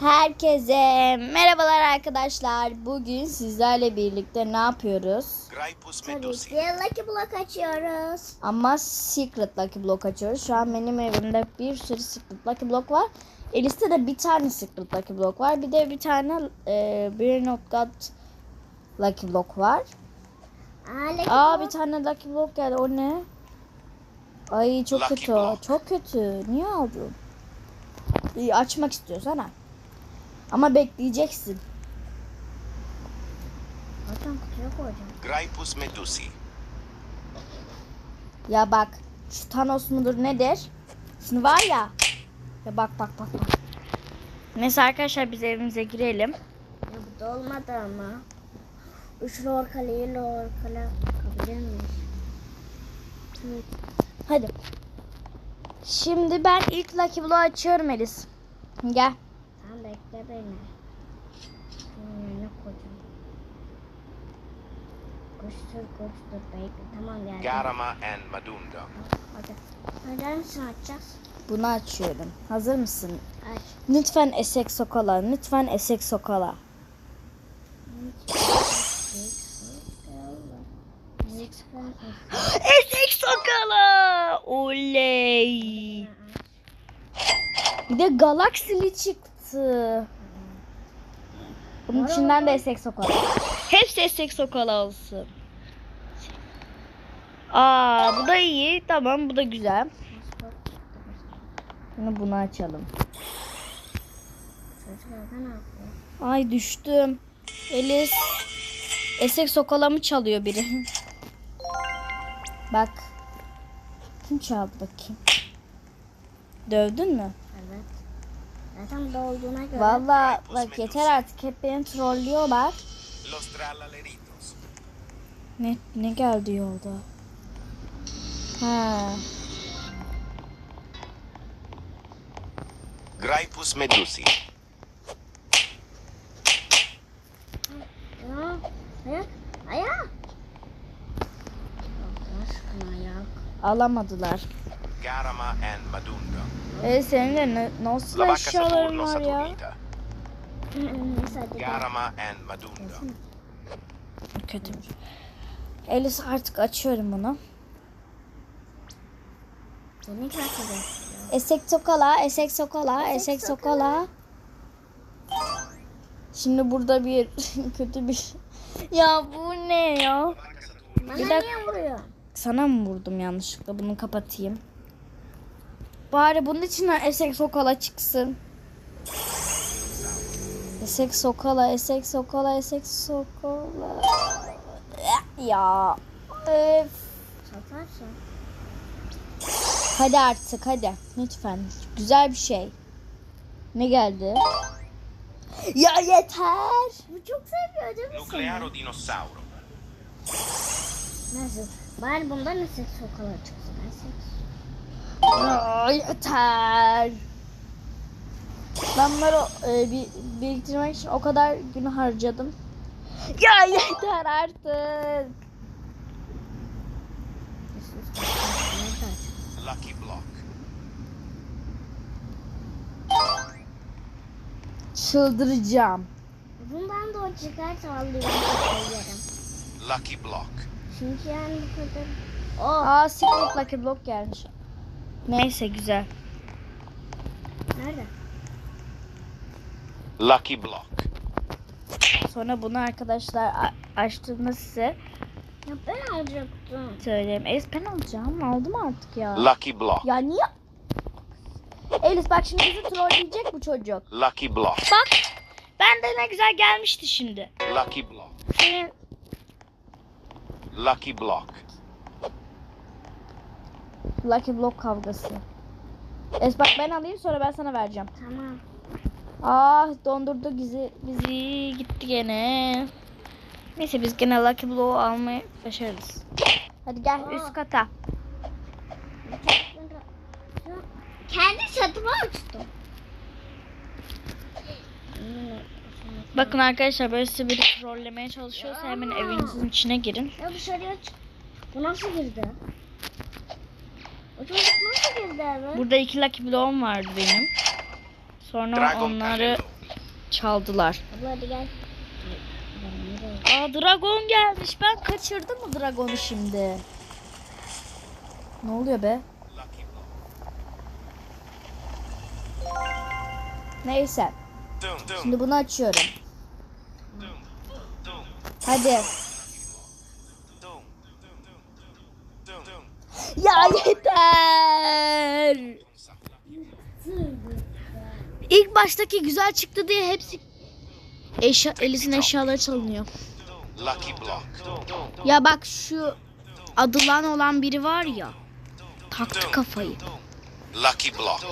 Herkese merhabalar arkadaşlar. Bugün sizlerle birlikte ne yapıyoruz? Tabii ki Lucky Block açıyoruz. Ama Secret Lucky Block açıyoruz. Şu an benim evimde bir sürü Secret Lucky Block var. Elis'te de bir tane Secret Lucky Block var. Bir de bir tane e, bir not got Lucky Block var. Aa, Lucky Aa Block. bir tane Lucky Block geldi. O ne? Ay çok Lucky kötü. Block. Çok kötü. Niye aldın? İyi, açmak istiyorsan ha. Ama bekleyeceksin. Zaten kutuya koyacağım. Graipus medusi. Ya bak şu Thanos mudur nedir? Şimdi var ya. Ya bak bak bak bak. Neyse arkadaşlar biz evimize girelim. Ya bu da olmadı ama. Üç lor kaleyi lor kale kapabilir miyiz? Evet. Hadi. Şimdi ben ilk Lucky Block'u açıyorum Elis. Gel. Beni. Şunun yerine koyacağım. Koştur koştur bekle. Tamam geldim. Garama and Madundo. Hadi. Hadi hangisini açacağız? Bunu açıyorum. Hazır mısın? Aç. Lütfen Essex Sokala. Lütfen Essex Sokala. Lütfen Essex Sokala. Oley. Bir de Galaxy'li çıktı. Bunun içinden de Essex Sokala. Hepsi Essex Sokala olsun. Aa bu da iyi. Tamam bu da güzel. Şimdi bunu açalım. Ay düştüm. Elis. Essex Sokala'mı çalıyor biri. Bak. Kim çaldı bakayım? Dövdün mü? Zaten bu da olduğuna göre. Valla bak yeter artık hep beni trollüyorlar. Ne ne geldi yolda? Ha. Graipus medusi. Ya, ayak, ayak. Allah aşkına ayak. Alamadılar. Garama and Madundo. E senin de ne, nasıl eşyaların var ya? Garama and Madundo. Kötü. Elis artık açıyorum bunu. Esek Sokala, Esek Sokala, Esek Sokala. Şimdi burada bir kötü bir Ya bu ne ya? Bana Bir dakika. niye vuruyor? Sana mı vurdum yanlışlıkla? Bunu kapatayım. Bari bunun içinden Esek Sokala çıksın. Esek Sokala, Esek Sokala, Esek Sokala. Ya. Öf. Satarsın. Hadi artık hadi. Lütfen. Güzel bir şey. Ne geldi? Ya yeter. Bu çok seviyor değil mi seni? Nuclearo dinosauro. Nasıl? Bari bundan ne seks sokalar çıksın. Ben yeter. Ben bunları e, bir, biriktirmek için o kadar gün harcadım. Ya yeter artık. Lucky block. Çıldıracağım. Bundan da o çıkarsa alıyorum. Koyarım. Lucky block. Çünkü yani bu kadar. Oh. Aa Secret Lucky Block gelmiş. Neyse güzel. Nerede? Lucky block. Sonra bunu arkadaşlar açtığımda size Ya ben alacaktım. söyleyeyim. Elis ben alacağım. Aldım artık ya. Lucky block. Ya niye? Elis bak şimdi bizi trolleyecek bu çocuk. Lucky block. Bak ben de ne güzel gelmişti şimdi. Lucky block. Senin Lucky block. Lucky Block kavgası. Es bak ben alayım sonra ben sana vereceğim. Tamam. Ah dondurdu bizi, bizi gitti gene. Neyse biz gene Lucky Block'u almayı başarırız. Hadi gel Aa. üst kata. Kendi çatıma uçtum. Bakın arkadaşlar böyle size biri trollemeye çalışıyorsa hemen evinizin içine girin. Ya dışarıya çık. Bu nasıl girdi? O çocuk nasıl girdi eve? Burada iki Lucky Block'um vardı benim. Sonra Dragon onları. Çaldılar. Abla hadi gel. Aa dragon gelmiş. Ben kaçırdım mı dragonu şimdi? Ne oluyor be? Neyse. Şimdi bunu açıyorum. Hadi. Ya yeter. İlk baştaki güzel çıktı diye hepsi eşya, Elis'in eşyaları çalınıyor. Ya bak şu adılan olan biri var ya. Taktı kafayı. Lucky block.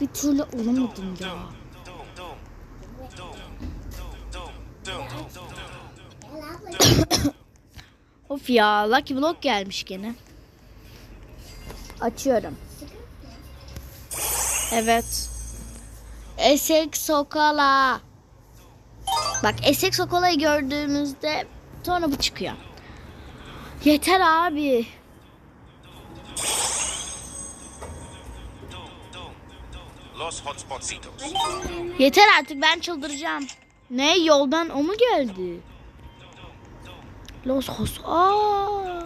Bir türlü olamadım ya. Of ya Lucky Block gelmiş gene. Açıyorum. Evet. Esek Sokala. Bak Esek Sokala'yı gördüğümüzde sonra bu çıkıyor. Yeter abi. Yeter artık ben çıldıracağım. Ne yoldan o mu geldi? Los Hos. Aa.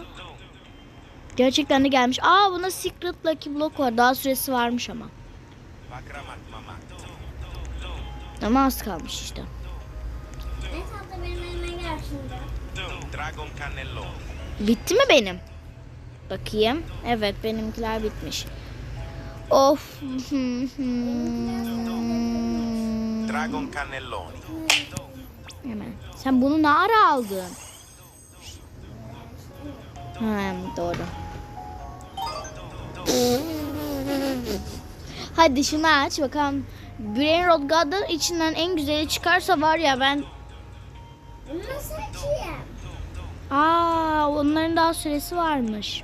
Gerçekten de gelmiş. Aa buna Secret Lucky Block var. Daha süresi varmış ama. Ama az kalmış işte. Ne tatlı benim elime gel şimdi. Dum, Dragon cannelloni. Bitti mi benim? Bakayım. Evet benimkiler bitmiş. Of. Dragon cannelloni. Hemen. Sen bunu ne ara aldın? Ha, doğru. Hadi şunu aç bakalım. Brain Rot God'ın içinden en güzeli çıkarsa var ya ben... Nasıl açayım? Aa onların daha süresi varmış.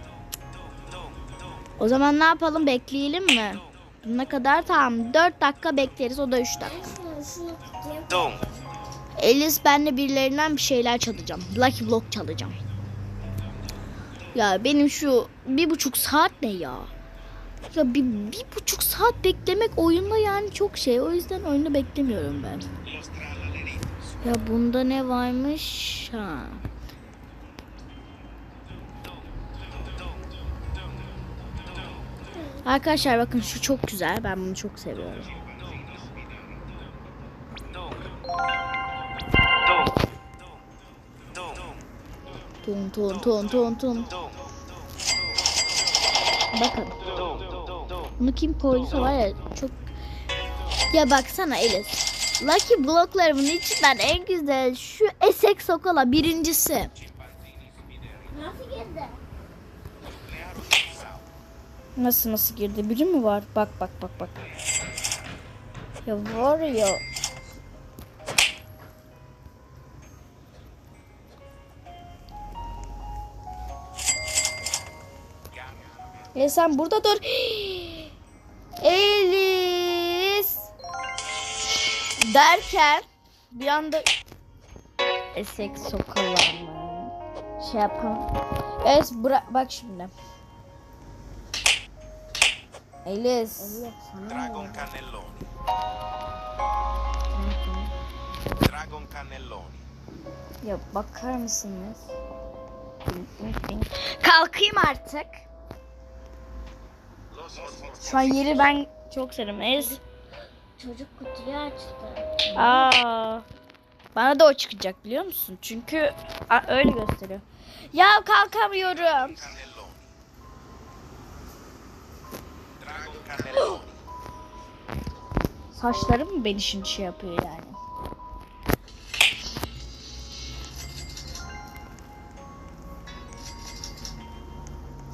O zaman ne yapalım bekleyelim mi? Ne kadar tamam 4 dakika bekleriz o da 3 dakika. Elis ben de birilerinden bir şeyler çalacağım. Lucky Block çalacağım. Ya benim şu bir buçuk saat ne ya? Ya bir, bir buçuk saat beklemek oyunda yani çok şey. O yüzden oyunu beklemiyorum ben. Ya bunda ne varmış? Ha. Arkadaşlar bakın şu çok güzel. Ben bunu çok seviyorum. Tun tun tun tun tun. Bakın. Bunu kim koyduysa var ya çok... Ya baksana Elis. Lucky bloklarımın içinden en güzel şu Esek Sokola birincisi. Nasıl girdi? Nasıl nasıl girdi? Biri mi var? Bak bak bak bak. Ya var ya. Ya sen burada dur. Elis. Derken bir anda esek sokalar mı? Şey yapalım. Evet bıra- bak şimdi. Elis. Dragon cannelloni. Dragon cannelloni. Ya bakar mısınız? Kalkayım artık. Şu an yeri ben çok seviyorum. Ez. Çocuk kutuyu açtı. Aa. Bana da o çıkacak biliyor musun? Çünkü a, öyle gösteriyor. Ya kalkamıyorum. Saçlarım mı beni şimdi şey yapıyor yani?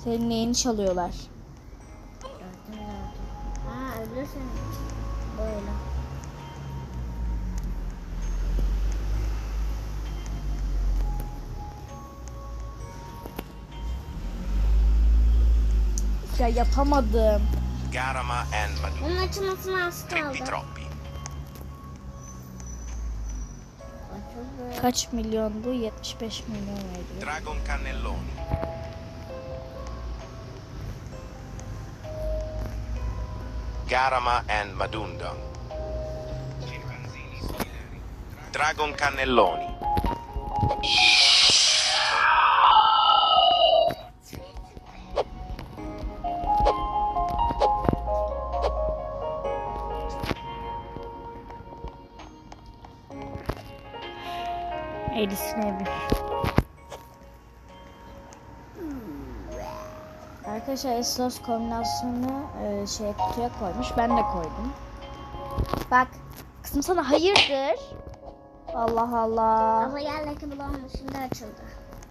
Senin neyini çalıyorlar? Böyle. Ya yapamadım. Garama and Madu. Bunun açılmasına az kaldı. Kaç milyon bu? 75 milyon veriyor. Dragon cannelloni. Garama and Madundon. Dragon Cannelloni. Elis'in evi. Arkadaşlar Eslos kombinasyonu e, şey kutuya koymuş. Ben de koydum. Bak. Kızım sana hayırdır? Allah Allah. Ama gel Lucky Block'un şimdi açıldı.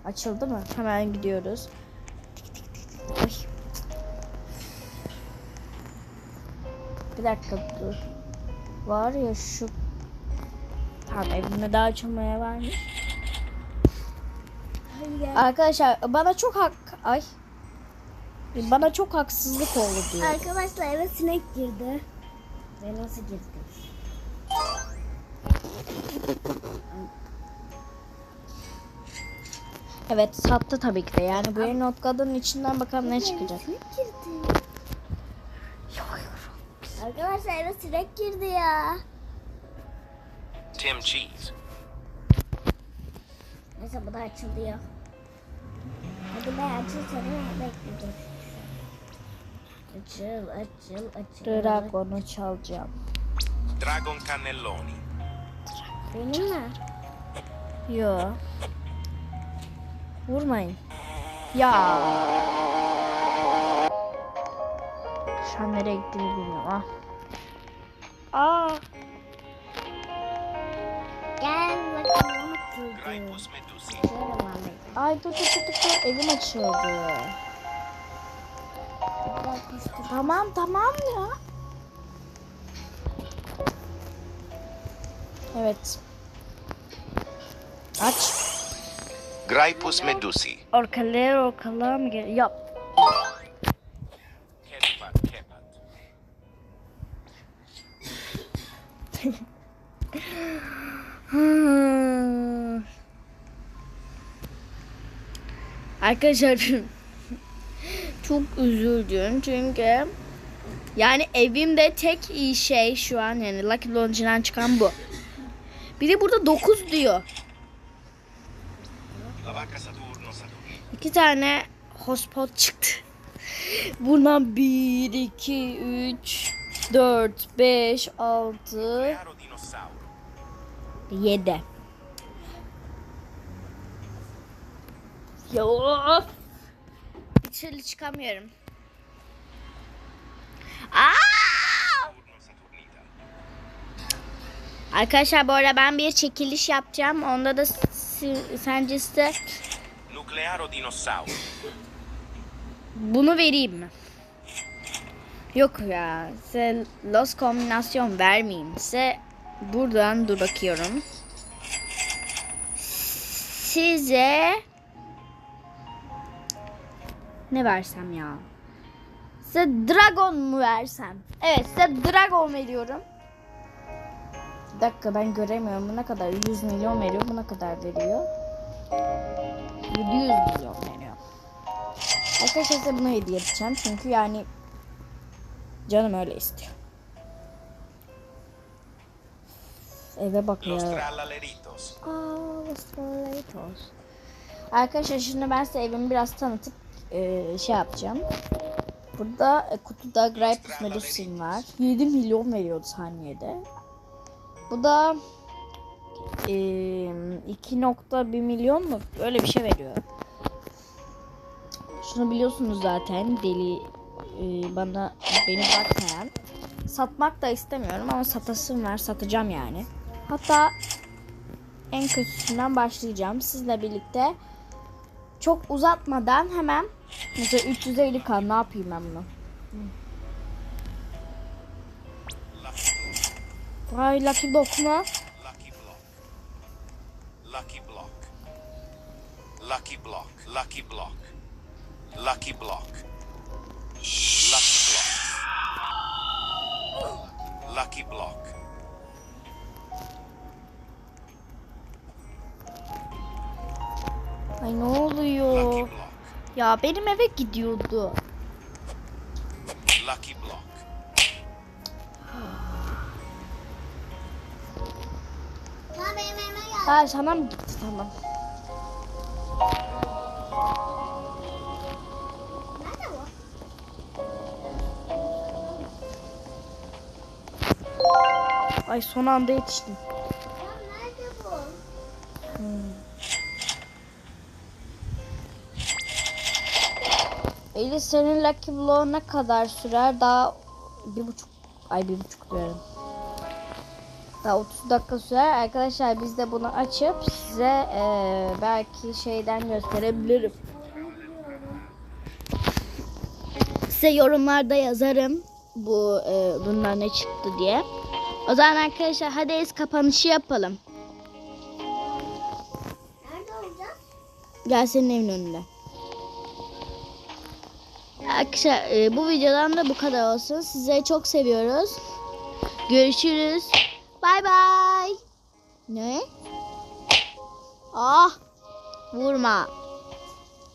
Açıldı mı? Hemen gidiyoruz. Tik tik tik tik. Ay. Bir dakika dur. Var ya şu Tamam evime daha açılmaya varmış. Arkadaşlar bana çok hak ay bana çok haksızlık oldu diyor. Arkadaşlar eve sinek girdi. Ve nasıl girdi? Evet sattı tabii ki de. Yani bu yeni not kadının içinden bakalım ne çıkacak. Sinek girdi. Arkadaşlar eve sinek girdi ya. Tim Cheese. Neyse bu da açılıyor. Hadi be açıl sana bekleyeceğim. Açıl açıl açıl. Dragon'u çalacağım. Dragon Cannelloni. Benim mi? Yo. Vurmayın. Ya. Şu an nereye gittiğini bilmiyorum. Ah. Aa. Gel bakalım. Ay dur dur dur dur, dur. Evim açıldı. Gel koştur. Tamam tamam ya. Evet. Aç. Graipus Medusi. Orkalıya orkalığa mı gel? Yap. Hmm. Arkadaşlar çok üzüldüm çünkü yani evimde tek iyi şey şu an yani Lucky Launch'dan çıkan bu. Bir de burada 9 diyor. İki tane hotspot çıktı. Bundan 1, 2, 3, 4, 5, 6, Chiaro Dinosauro. 7. Ya! Dışarı çıkamıyorum. Aa! Arkadaşlar bu arada ben bir çekiliş yapacağım. Onda da sence size bunu vereyim mi? Yok ya. Size Los kombinasyon vermeyeyim. Size buradan dur bakıyorum. Size ne versem ya? Size Dragon mu versem? Evet size Dragon veriyorum. Bir dakika ben göremiyorum. Bu ne kadar? 100 milyon veriyor. Bu ne kadar veriyor? 700 milyon veriyor. Arkadaşlar size bunu hediye edeceğim. Çünkü yani canım öyle istiyor. Eve bak Los ya. Trallaleritos. Aa. Arkadaşlar şimdi ben size evimi biraz tanıtıp e, şey yapacağım. Burada e, kutuda Gripus Medusin var. 7 milyon veriyordu saniyede. Bu da e, 2.1 milyon mu? Öyle bir şey veriyor. Şunu biliyorsunuz zaten deli e, bana beni bırakmayan. Satmak da istemiyorum ama satasım var. Satacağım yani. Hatta en kötüsünden başlayacağım. Sizle birlikte çok uzatmadan hemen mesela 350 kan ne yapayım ben bunu? Vay Lucky Block mu? Lucky Block. Lucky Block. Lucky Block. Lucky Block. Lucky Block. Lucky Block. Lucky Block. Ay ne Lucky oluyor? Block. Ya benim eve gidiyordu. Lucky block. Tamam benim. Ha sana mı gitti tamam. Ay son anda yetiştim. Eli senin Lucky Blow ne kadar sürer? Daha bir buçuk ay bir buçuk diyorum. Daha 30 dakika sürer. Arkadaşlar biz de bunu açıp size eee, belki şeyden gösterebilirim. Size yorumlarda yazarım bu eee bundan ne çıktı diye. O zaman arkadaşlar hadi es kapanışı yapalım. Nerede olacak? Gel senin evin önünde. Arkadaşlar e, bu videodan da bu kadar olsun. Sizleri çok seviyoruz. Görüşürüz. Bay bay. Ne? Ah. Vurma.